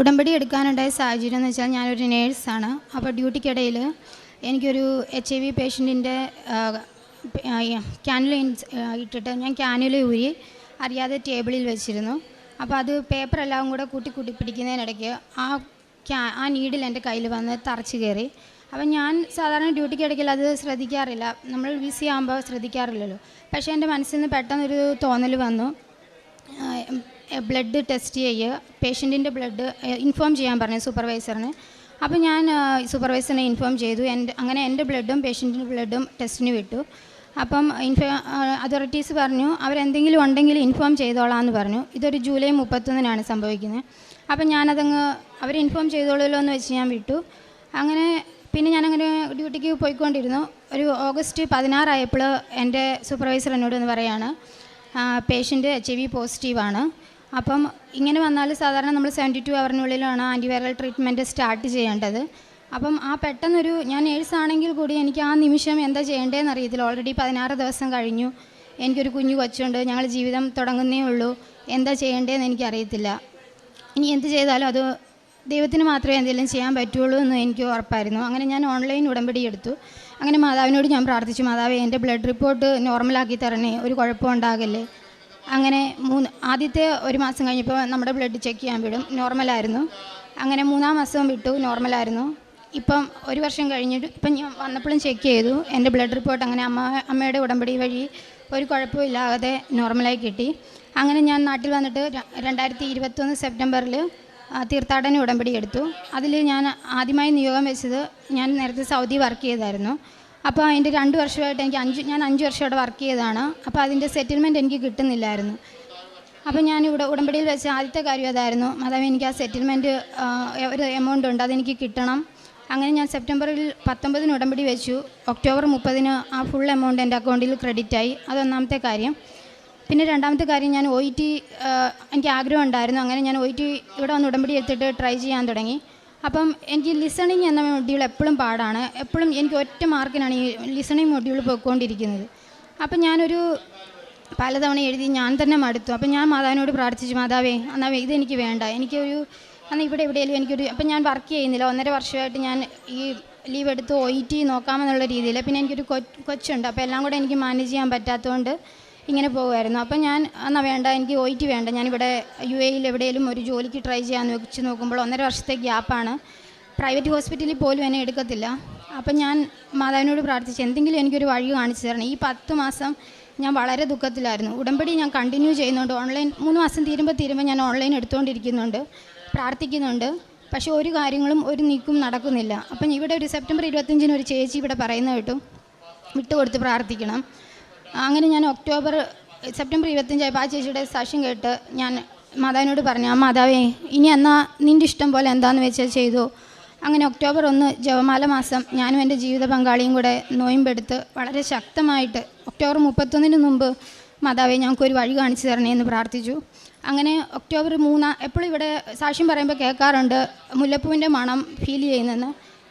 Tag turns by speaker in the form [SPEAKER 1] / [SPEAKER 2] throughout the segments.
[SPEAKER 1] ഉടമ്പടി എടുക്കാനുണ്ടായ സാഹചര്യം എന്ന് വെച്ചാൽ ഞാനൊരു നേഴ്സാണ്. അപ്പോൾ ഡ്യൂട്ടിക്കിടയിൽ എനിക്കൊരു എച്ച് ഐ വി പേഷ്യന്റിന്റെ ക്യാനുല ഇട്ടിട്ട് ഞാൻ ക്യാനുല ഊരി അറിയാതെ ടേബിളിൽ വെച്ചിരുന്നു. അപ്പോൾ അത് പേപ്പർ എല്ലാം കൂടെ കൂട്ടി കൂട്ടി പിടിക്കുന്നതിനിടയ്ക്ക് ആ ക്യാ ആ നീഡിൽ എന്റെ കയ്യിൽ വന്ന് തറച്ച് കയറി. അപ്പം ഞാൻ സാധാരണ ഡ്യൂട്ടിക്ക് ഇടയ്ക്കിൽ അത് ശ്രദ്ധിക്കാറില്ല. നമ്മൾ ബിസി ആകുമ്പോൾ ശ്രദ്ധിക്കാറില്ലല്ലോ. പക്ഷേ എന്റെ മനസ്സിൽ നിന്ന് പെട്ടെന്നൊരു തോന്നൽ വന്നു. ബ്ലഡ് ടെസ്റ്റ് ചെയ്യുക പേഷ്യന്റിന്റെ ബ്ലഡ് ഇൻഫോം ചെയ്യാൻ പറഞ്ഞു സൂപ്പർവൈസറിന് അപ്പോൾ ഞാൻ സൂപ്പർവൈസറിനെ ഇൻഫോം ചെയ്തു. എന്റെ അങ്ങനെ എന്റെ ബ്ലഡും പേഷ്യന്റിന്റെ ബ്ലഡും ടെസ്റ്റിന് വിട്ടു. അപ്പം ഇൻഫോ അതോറിറ്റീസ് പറഞ്ഞു അവരെന്തെങ്കിലും ഉണ്ടെങ്കിൽ ഇൻഫോം ചെയ്തോളാം എന്ന് പറഞ്ഞു. ഇതൊരു ജൂലൈ മുപ്പത്തൊന്നിനാണ് സംഭവിക്കുന്നത് അപ്പം ഞാനതങ്ങ് അവർ ഇൻഫോം ചെയ്തോളുമല്ലോ എന്ന് വെച്ച് ഞാൻ വിട്ടു. അങ്ങനെ പിന്നെ ഞാനങ്ങനെ ഡ്യൂട്ടിക്ക് പോയിക്കൊണ്ടിരുന്നു. ഒരു ഓഗസ്റ്റ് പതിനാറായപ്പോൾ എന്റെ സൂപ്പർവൈസർ എന്നോട് എന്ന് പറയാണ് പേഷ്യന്റ് എച്ച് ഐ വി പോസിറ്റീവാണ് അപ്പം ഇങ്ങനെ വന്നാൽ സാധാരണ നമ്മൾ സെവന്റി ടു അവറിനുള്ളിലാണ് ആന്റിവൈറൽ ട്രീറ്റ്മെന്റ് സ്റ്റാർട്ട് ചെയ്യേണ്ടത്. അപ്പം ആ പെട്ടെന്നൊരു ഞാൻ നേഴ്സാണെങ്കിൽ കൂടി എനിക്ക് ആ നിമിഷം എന്താ ചെയ്യേണ്ടതെന്ന് അറിയത്തില്ല. ഓൾറെഡി പതിനാറ് ദിവസം കഴിഞ്ഞു. എനിക്കൊരു കുഞ്ഞു കൊച്ചുണ്ട്. ഞങ്ങൾ ജീവിതം തുടങ്ങുന്നേ ഉള്ളൂ. എന്താ ചെയ്യേണ്ടതെന്ന് എനിക്കറിയത്തില്ല. ഇനി എന്ത് ചെയ്താലും അത് ദൈവത്തിന് മാത്രമേ എന്തെങ്കിലും ചെയ്യാൻ പറ്റുള്ളൂ എന്ന് എനിക്ക് ഉറപ്പായിരുന്നു. അങ്ങനെ ഞാൻ ഓൺലൈൻ ഉടമ്പടി എടുത്തു. അങ്ങനെ മാതാവിനോട് ഞാൻ പ്രാർത്ഥിച്ചു. മാതാവ് എന്റെ ബ്ലഡ് റിപ്പോർട്ട് നോർമലാക്കി തരണേ. ഒരു കുഴപ്പം ഉണ്ടാകല്ലേ. അങ്ങനെ മൂന്ന് ആദ്യത്തെ ഒരു മാസം കഴിഞ്ഞപ്പോൾ നമ്മുടെ ബ്ലഡ് ചെക്ക് ചെയ്യാൻ വിടും. നോർമലായിരുന്നു അങ്ങനെ മൂന്നാം മാസവും വിട്ടു നോർമലായിരുന്നു ഇപ്പം ഒരു വർഷം കഴിഞ്ഞിട്ട് ഇപ്പം ഞാൻ വന്നപ്പോഴും ചെക്ക് ചെയ്തു. എന്റെ ബ്ലഡ് റിപ്പോർട്ട് അങ്ങനെ അമ്മ അമ്മയുടെ ഉടമ്പടി വഴി ഒരു കുഴപ്പമില്ലാതെ നോർമലായി കിട്ടി. അങ്ങനെ ഞാൻ നാട്ടിൽ വന്നിട്ട് രണ്ടായിരത്തി ഇരുപത്തൊന്ന് സെപ്റ്റംബറിൽ തീർത്ഥാടന ഉടമ്പടി എടുത്തു. അതിൽ ഞാൻ ആദ്യമായി നിയോഗം വെച്ചത് ഞാൻ നേരത്തെ സൗദി വർക്ക് ചെയ്തായിരുന്നു. അപ്പോൾ അതിന്റെ രണ്ട് വർഷമായിട്ട് എനിക്ക് അഞ്ച് ഞാൻ അഞ്ച് വർഷം അവിടെ വർക്ക് ചെയ്തതാണ്. അപ്പോൾ അതിന്റെ സെറ്റിൽമെന്റ് എനിക്ക് കിട്ടുന്നില്ലായിരുന്നു. അപ്പോൾ ഞാൻ ഇവിടെ ഉടമ്പടിയിൽ വെച്ച ആദ്യത്തെ കാര്യം അതായിരുന്നു. മാതാവ് എനിക്ക് ആ സെറ്റിൽമെന്റ് ഒരു എമൗണ്ട് ഉണ്ട് അതെനിക്ക് കിട്ടണം. അങ്ങനെ ഞാൻ സെപ്റ്റംബറിൽ പത്തൊമ്പതിന് ഉടമ്പടി വെച്ചു. ഒക്ടോബർ മുപ്പതിന് ആ ഫുൾ എമൗണ്ട് എന്റെ അക്കൗണ്ടിൽ ക്രെഡിറ്റ് ആയി. അതൊന്നാമത്തെ കാര്യം. പിന്നെ രണ്ടാമത്തെ കാര്യം ഞാൻ ഒ ടി എനിക്ക് ആഗ്രഹം ഉണ്ടായിരുന്നു. അങ്ങനെ ഞാൻ ഒ ടി ഇവിടെ വന്ന് ഉടമ്പടി എടുത്തിട്ട് ട്രൈ ചെയ്യാൻ തുടങ്ങി. അപ്പം എനിക്ക് ലിസണിങ് എന്ന മൊഡ്യൂൾ എപ്പോഴും പാടാണ്. എപ്പോഴും എനിക്ക് ഒറ്റ മാർക്കിനാണ് ഈ ലിസണിങ് മൊഡ്യൂൾ പോയിക്കൊണ്ടിരിക്കുന്നത്. അപ്പം ഞാനൊരു പലതവണ എഴുതി ഞാൻ തന്നെ മടുത്തു. അപ്പം ഞാൻ മാതാവിനോട് പ്രാർത്ഥിച്ചു മാതാവേ എന്നാൽ ഇതെനിക്ക് വേണ്ട. എനിക്കൊരു എന്നാൽ ഇവിടെ എവിടെയെങ്കിലും എനിക്കൊരു അപ്പം ഞാൻ വർക്ക് ചെയ്യുന്നില്ല. ഒന്നര വർഷമായിട്ട് ഞാൻ ഈ ലീവ് എടുത്ത് ഒ ഇ ടി നോക്കാമെന്നുള്ള രീതിയിൽ പിന്നെ എനിക്കൊരു കൊച്ചുണ്ട്. അപ്പോൾ എല്ലാം കൂടെ എനിക്ക് മാനേജ് ചെയ്യാൻ പറ്റാത്തതുകൊണ്ട് ഇങ്ങനെ പോകുമായിരുന്നു. അപ്പം ഞാൻ എന്നാൽ വേണ്ട എനിക്ക് ഒ ടി വേണ്ട. ഞാനിവിടെ യു എയിൽ എവിടെയെങ്കിലും ഒരു ജോലിക്ക് ട്രൈ ചെയ്യാമെന്ന് വെച്ച് നോക്കുമ്പോൾ ഒന്നര വർഷത്തെ ഗ്യാപ്പാണ് പ്രൈവറ്റ് ഹോസ്പിറ്റലിൽ പോലും എന്നെ എടുക്കത്തില്ല. അപ്പം ഞാൻ മാതാവിനോട് പ്രാർത്ഥിച്ചു എന്തെങ്കിലും എനിക്കൊരു വഴി കാണിച്ചു തരണം. ഈ പത്ത് മാസം ഞാൻ വളരെ ദുഃഖത്തിലായിരുന്നു. ഉടമ്പടി ഞാൻ കണ്ടിന്യൂ ചെയ്യുന്നുണ്ട്. ഓൺലൈൻ മൂന്ന് മാസം തീരുമ്പോൾ തീരുമ്പോൾ ഞാൻ ഓൺലൈൻ എടുത്തുകൊണ്ടിരിക്കുന്നുണ്ട് പ്രാർത്ഥിക്കുന്നുണ്ട്. പക്ഷേ ഒരു കാര്യങ്ങളും ഒരു നീക്കും നടക്കുന്നില്ല. അപ്പം ഇവിടെ ഒരു സെപ്റ്റംബർ ഇരുപത്തഞ്ചിന് ഒരു ചേച്ചി ഇവിടെ പറയുന്ന കേട്ടു. വിട്ടുകൊടുത്ത് പ്രാർത്ഥിക്കണം. അങ്ങനെ ഞാൻ ഒക്ടോബർ സെപ്റ്റംബർ ഇരുപത്തഞ്ചായപ്പോൾ ആ ചേച്ചിയുടെ സാക്ഷ്യം കേട്ട് ഞാൻ മാതാവിനോട് പറഞ്ഞു ആ മാതാവേ ഇനി എന്നാ നിന്റെ ഇഷ്ടം പോലെ എന്താണെന്ന് വെച്ചാൽ ചെയ്തു? അങ്ങനെ ഒക്ടോബർ ഒന്ന് ജവമാല മാസം ഞാനും എന്റെ ജീവിത പങ്കാളിയും കൂടെ നോയമ്പെടുത്ത് വളരെ ശക്തമായിട്ട് ഒക്ടോബർ മുപ്പത്തൊന്നിന് മുമ്പ് മാതാവെ ഞങ്ങൾക്കൊരു വഴി കാണിച്ചു തരണേ എന്ന് പ്രാർത്ഥിച്ചു. അങ്ങനെ ഒക്ടോബർ മൂന്നാം എപ്പോഴും ഇവിടെ സാക്ഷ്യം പറയുമ്പോൾ കേൾക്കാറുണ്ട് മുല്ലപ്പൂവിന്റെ മണം ഫീൽ ചെയ്യുന്നെന്ന്.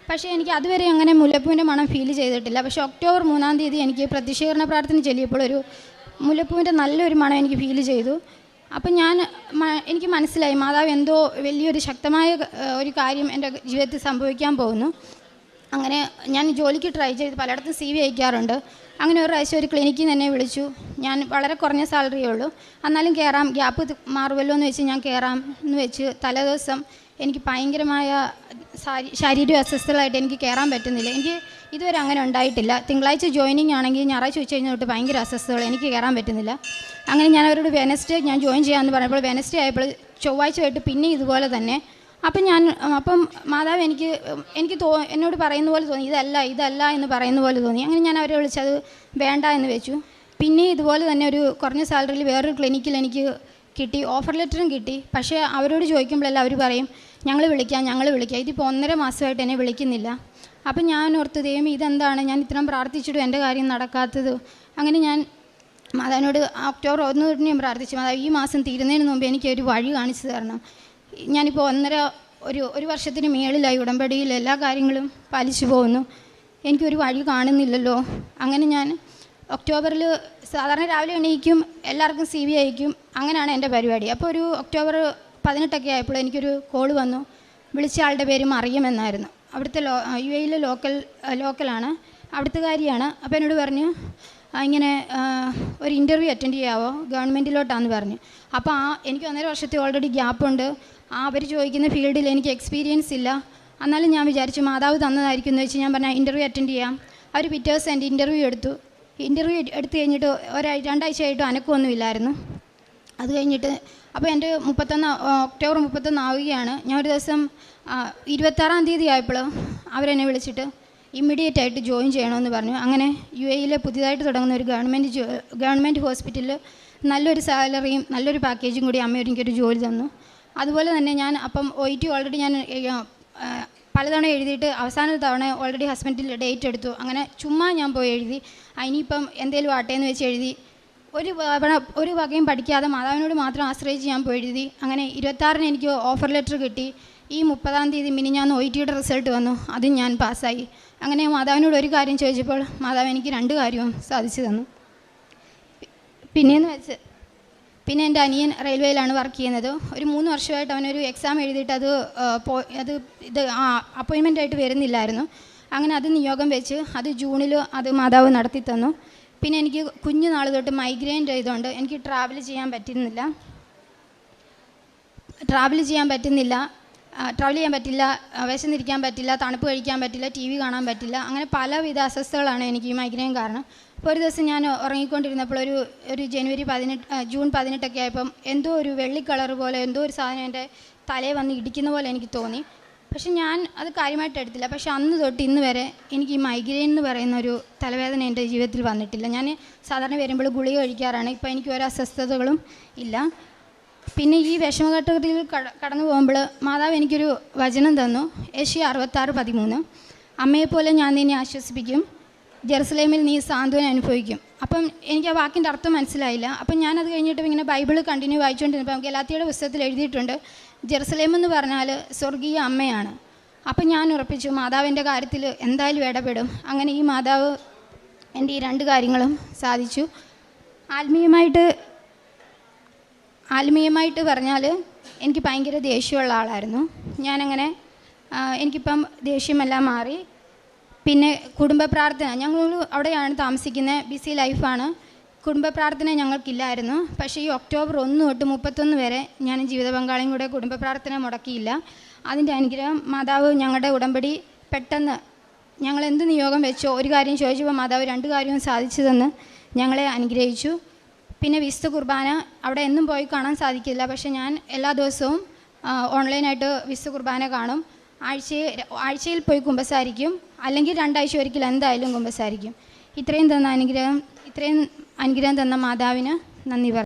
[SPEAKER 1] പക്ഷേ എനിക്ക് അതുവരെ അങ്ങനെ മുല്ലപ്പൂവിന്റെ മണം ഫീൽ ചെയ്തിട്ടില്ല. പക്ഷേ ഒക്ടോബർ മൂന്നാം തീയതി എനിക്ക് പ്രതിഷേധന പ്രാർത്ഥന ചെല്ലിയപ്പോൾ ഒരു മുല്ലപ്പൂവിന്റെ നല്ലൊരു മണം എനിക്ക് ഫീൽ ചെയ്തു. അപ്പം ഞാൻ എനിക്ക് മനസ്സിലായി മാതാവ് എന്തോ വലിയൊരു ശക്തമായ ഒരു കാര്യം എന്റെ ജീവിതത്തിൽ സംഭവിക്കാൻ പോകുന്നു. അങ്ങനെ ഞാൻ ജോലിക്ക് ട്രൈ ചെയ്ത് പലയിടത്തും സി വി അയക്കാറുണ്ട്. അങ്ങനെ ഒരു പ്രാവശ്യം ഒരു ക്ലിനിക്കിൽ തന്നെ വിളിച്ചു. ഞാൻ വളരെ കുറഞ്ഞ സാലറിയേ ഉള്ളൂ. എന്നാലും കയറാം ഗ്യാപ്പ് മാറുമല്ലോ എന്ന് വെച്ച് ഞാൻ കയറാം എന്ന് വെച്ച് തലേദിവസം എനിക്ക് ഭയങ്കരമായ ശാരീരിക അസ്വസ്ഥതകളായിട്ട് എനിക്ക് കയറാൻ പറ്റുന്നില്ല. എനിക്ക് ഇതുവരെ അങ്ങനെ ഉണ്ടായിട്ടില്ല. തിങ്കളാഴ്ച ജോയിനിങ് ആണെങ്കിൽ ഞായറാഴ്ച ഉച്ച കഴിഞ്ഞാൽ തൊട്ട് ഭയങ്കര അസ്വസ്ഥതകൾ എനിക്ക് കയറാൻ പറ്റുന്നില്ല. അങ്ങനെ ഞാൻ അവരോട് വെനസ്ഡേ ഞാൻ ജോയിൻ ചെയ്യാമെന്ന് പറഞ്ഞപ്പോൾ വെനസ്ഡേ ആയപ്പോൾ ചൊവ്വാഴ്ച ആയിട്ട് പിന്നെ ഇതുപോലെ തന്നെ. അപ്പം ഞാൻ അപ്പം മാതാവ് എനിക്ക് എനിക്ക് തോ എന്നോട് പറയുന്ന പോലെ തോന്നി. ഇതല്ല ഇതല്ല എന്ന് പറയുന്ന പോലെ തോന്നി. അങ്ങനെ ഞാൻ അവരെ വിളിച്ചത് വേണ്ട എന്ന് വെച്ചു. പിന്നെ ഇതുപോലെ തന്നെ ഒരു കുറഞ്ഞ സാലറിയിൽ വേറൊരു ക്ലിനിക്കിൽ എനിക്ക് കിട്ടി. ഓഫർ ലെറ്ററും കിട്ടി. പക്ഷേ അവരോട് ചോദിക്കുമ്പോഴല്ല അവർ പറയും ഞങ്ങൾ വിളിക്കാം ഞങ്ങൾ വിളിക്കാം. ഇതിപ്പോൾ ഒന്നര മാസമായിട്ട് എന്നെ വിളിക്കുന്നില്ല. അപ്പം ഞാൻ ഓർത്ത് ദൈവം ഇതെന്താണ്? ഞാൻ ഇത്രയും പ്രാർത്ഥിച്ചിട്ടും എന്റെ കാര്യം നടക്കാത്തത്. അങ്ങനെ ഞാൻ മാതാവിനോട് ഒക്ടോബർ ഒന്ന് തൊട്ട് ഞാൻ പ്രാർത്ഥിച്ചു. മാതാവ് ഈ മാസം തീരുന്നതിന് മുമ്പ് എനിക്ക് ഒരു വഴി കാണിച്ചു തരണം. ഞാനിപ്പോൾ ഒന്നര ഒരു ഒരു വർഷത്തിന് മേളിലായി ഉടമ്പടിയിൽ എല്ലാ കാര്യങ്ങളും പാലിച്ചു പോകുന്നു. എനിക്കൊരു വഴി കാണുന്നില്ലല്ലോ. അങ്ങനെ ഞാൻ ഒക്ടോബറിൽ സാധാരണ രാവിലെ എണീക്കും എല്ലാവർക്കും സി വി അയക്കും. അങ്ങനെയാണ് എന്റെ പരിപാടി. അപ്പോൾ ഒരു ഒക്ടോബർ പതിനെട്ടൊക്കെ ആയപ്പോൾ എനിക്കൊരു കോൾ വന്നു. വിളിച്ച ആളുടെ പേര് മറിയമെന്നായിരുന്നു അവിടുത്തെ ലോ യു എയിലെ ലോക്കൽ ലോക്കലാണ്. അവിടുത്തെ കാര്യമാണ് അപ്പോൾ എന്നോട് പറഞ്ഞു ഇങ്ങനെ ഒരു ഇന്റർവ്യൂ അറ്റൻഡ് ചെയ്യാവോ? ഗവൺമെന്റിലോട്ടാന്ന് പറഞ്ഞു. അപ്പോൾ ആ എനിക്ക് ഒന്നര വർഷത്തെ ഓൾറെഡി ഗ്യാപ്പുണ്ട് ആ അവർ ചോദിക്കുന്ന ഫീൽഡിൽ എനിക്ക് എക്സ്പീരിയൻസ് ഇല്ല. എന്നാലും ഞാൻ വിചാരിച്ചു മാതാവ് തന്നതായിരിക്കും എന്ന് വെച്ച് ഞാൻ പറഞ്ഞാൽ ഇന്റർവ്യൂ അറ്റൻഡ് ചെയ്യാം. അവർ പിറ്റേ ദിവസം എന്റെ ഇന്റർവ്യൂ എടുത്തു. ഇന്റർവ്യൂ എടുത്തു കഴിഞ്ഞിട്ട് ഒരാഴ്ച രണ്ടാഴ്ചയായിട്ടും അനക്കമൊന്നുമില്ലായിരുന്നു. അത് കഴിഞ്ഞിട്ട് അപ്പോൾ എന്റെ മുപ്പത്തൊന്ന് ഒക്ടോബർ മുപ്പത്തൊന്ന് ആവുകയാണ്. ഞാൻ ഒരു ദിവസം ഇരുപത്താറാം തീയതി ആയപ്പോൾ അവരെന്നെ വിളിച്ചിട്ട് ഇമ്മീഡിയറ്റ് ആയിട്ട് ജോയിൻ ചെയ്യണമെന്ന് പറഞ്ഞു. അങ്ങനെ യു എയിലെ പുതിയതായിട്ട് തുടങ്ങുന്ന ഒരു ഗവൺമെന്റ് ഗവൺമെന്റ് ഹോസ്പിറ്റലിൽ നല്ലൊരു സാലറിയും നല്ലൊരു പാക്കേജും കൂടി അമ്മ എനിക്കൊരു ജോലി തന്നു. അതുപോലെ തന്നെ ഞാൻ അപ്പം ഒ ടി ഓൾറെഡി ഞാൻ പലതവണ എഴുതിയിട്ട് അവസാന തവണ ഓൾറെഡി ഹസ്ബൻഡിൽ ഡേറ്റ് എടുത്തു. അങ്ങനെ ചുമ്മാ ഞാൻ പോയി എഴുതി. അതിനിപ്പം എന്തേലും ആട്ടേന്ന് വെച്ച് എഴുതി ഒരു ഒരു വകയും പഠിക്കാതെ മാതാവിനോട് മാത്രം ആശ്രയിച്ച് ഞാൻ എഴുതി അങ്ങനെ ഇരുപത്താറിന് എനിക്ക് ഓഫർ ലെറ്റർ കിട്ടി. ഈ മുപ്പതാം തീയതി മിനി ഞാൻ ഒ ടിയുടെ റിസൾട്ട് വന്നു. അതും ഞാൻ പാസ്സായി. അങ്ങനെ മാതാവിനോട് ഒരു കാര്യം ചോദിച്ചപ്പോൾ മാതാവ് എനിക്ക് രണ്ട് കാര്യവും സാധിച്ചു തന്നു. പിന്നെയെന്ന് വെച്ച് പിന്നെ എന്റെ അനിയൻ റെയിൽവേയിലാണ് വർക്ക് ചെയ്യുന്നത്. ഒരു മൂന്ന് വർഷമായിട്ട് അവനൊരു എക്സാം എഴുതിയിട്ട് അത് അത് ഇത് അപ്പോയിൻമെന്റ് ആയിട്ട് വരുന്നില്ലായിരുന്നു. അങ്ങനെ അത് നിയോഗം വെച്ച് അത് ജൂണിൽ അത് മാതാവ് നടത്തി തന്നു. പിന്നെ എനിക്ക് കുഞ്ഞു നാൾ തൊട്ട് മൈഗ്രെയിൻ ആയതുകൊണ്ട് എനിക്ക് ട്രാവൽ ചെയ്യാൻ പറ്റുന്നില്ല. ട്രാവൽ ചെയ്യാൻ പറ്റുന്നില്ല. ട്രാവൽ ചെയ്യാൻ പറ്റില്ല. വിശന്നിരിക്കാൻ പറ്റില്ല. തണുപ്പ് കഴിക്കാൻ പറ്റില്ല. ടി വി കാണാൻ പറ്റില്ല. അങ്ങനെ പലവിധ അസ്വസ്ഥകളാണ് എനിക്ക് ഈ മൈഗ്രെയിൻ കാരണം. അപ്പോൾ ഒരു ദിവസം ഞാൻ ഉറങ്ങിക്കൊണ്ടിരുന്നപ്പോൾ ഒരു ഒരു ജനുവരി പതിനെട്ട് ജൂൺ പതിനെട്ടൊക്കെ ആയപ്പം എന്തോ ഒരു വെള്ളി കളർ പോലെ എന്തോ ഒരു സാധനം എന്റെ തലയിൽ വന്ന് ഇടിക്കുന്ന പോലെ എനിക്ക് തോന്നി. പക്ഷെ ഞാൻ അത് കാര്യമായിട്ട് എടുത്തില്ല. പക്ഷെ അന്ന് തൊട്ട് ഇന്ന് വരെ എനിക്ക് ഈ മൈഗ്രെയിൻ എന്ന് പറയുന്ന ഒരു തലവേദന എന്റെ ജീവിതത്തിൽ വന്നിട്ടില്ല. ഞാൻ സാധാരണ വരുമ്പോൾ ഗുളിക കഴിക്കാറാണ്. ഇപ്പോൾ എനിക്ക് ഒരു അസ്വസ്ഥതകളും ഇല്ല. പിന്നെ ഈ വിഷമഘട്ടത്തിൽ കട കടന്നു പോകുമ്പോൾ മാതാവ് എനിക്കൊരു വചനം തന്നു. ഏഷ്യ അറുപത്താറ് പതിമൂന്ന്. അമ്മയെപ്പോലെ ഞാൻ നിന്നെ ആശ്വസിപ്പിക്കും. ജെറുസലേമിൽ നീ സാന്ത്വന അനുഭവിക്കും. അപ്പം എനിക്ക് ആ വാക്കിന്റെ അർത്ഥം മനസ്സിലായില്ല. അപ്പം ഞാനത് കഴിഞ്ഞിട്ട് ഇങ്ങനെ ബൈബിൾ കണ്ടിന്യൂ വായിച്ചുകൊണ്ടിരുന്നപ്പോൾ ഗലാത്തിയുടെ പുസ്തകത്തിൽ എഴുതിയിട്ടുണ്ട് ജെറുസലേം എന്ന് പറഞ്ഞാൽ സ്വർഗീയ അമ്മയാണ്. അപ്പം ഞാൻ ഉറപ്പിച്ചു മാതാവിന്റെ കാര്യത്തിൽ എന്തായാലും ഇടപെടും. അങ്ങനെ ഈ മാതാവ് എന്റെ ഈ രണ്ട് കാര്യങ്ങളും സാധിച്ചു. ആത്മീയമായിട്ട് ആത്മീയമായിട്ട് പറഞ്ഞാൽ എനിക്ക് ഭയങ്കര ദേഷ്യമുള്ള ആളായിരുന്നു. ഞാനങ്ങനെ എനിക്കിപ്പം ദേഷ്യമെല്ലാം മാറി. പിന്നെ കുടുംബ പ്രാർത്ഥന. ഞങ്ങൾ അവിടെയാണ് താമസിക്കുന്നത് ബിസി ലൈഫാണ്. കുടുംബ പ്രാർത്ഥന ഞങ്ങൾക്കില്ലായിരുന്നു. പക്ഷേ ഈ ഒക്ടോബർ ഒന്ന് തൊട്ട് മുപ്പത്തൊന്ന് വരെ ഞാൻ ജീവിത പങ്കാളിയും കൂടെ കുടുംബ പ്രാർത്ഥന മുടക്കിയില്ല. അതിന്റെ അനുഗ്രഹം മാതാവ് ഞങ്ങളുടെ ഉടമ്പടി പെട്ടെന്ന് ഞങ്ങൾ എന്ത് നിയോഗം വെച്ചോ ഒരു കാര്യം ചോദിച്ചപ്പോൾ മാതാവ് രണ്ട് കാര്യവും സാധിച്ചു തന്ന് ഞങ്ങളെ അനുഗ്രഹിച്ചു. പിന്നെ വിശുദ്ധ കുർബാന അവിടെ എന്നും പോയി കാണാൻ സാധിക്കില്ല. പക്ഷേ ഞാൻ എല്ലാ ദിവസവും ഓൺലൈനായിട്ട് വിശുദ്ധ കുർബാന കാണും. ആഴ്ചയിൽ ആഴ്ചയിൽ പോയി കുമ്പസാരിക്കും. അല്ലെങ്കിൽ രണ്ടാഴ്ച ഒരിക്കൽ എന്തായാലും കുമ്പസാരിക്കും. ഇത്രയും തന്ന അനുഗ്രഹം ഇത്രയും അനുഗ്രഹം തന്ന മാതാവിന് നന്ദി പറ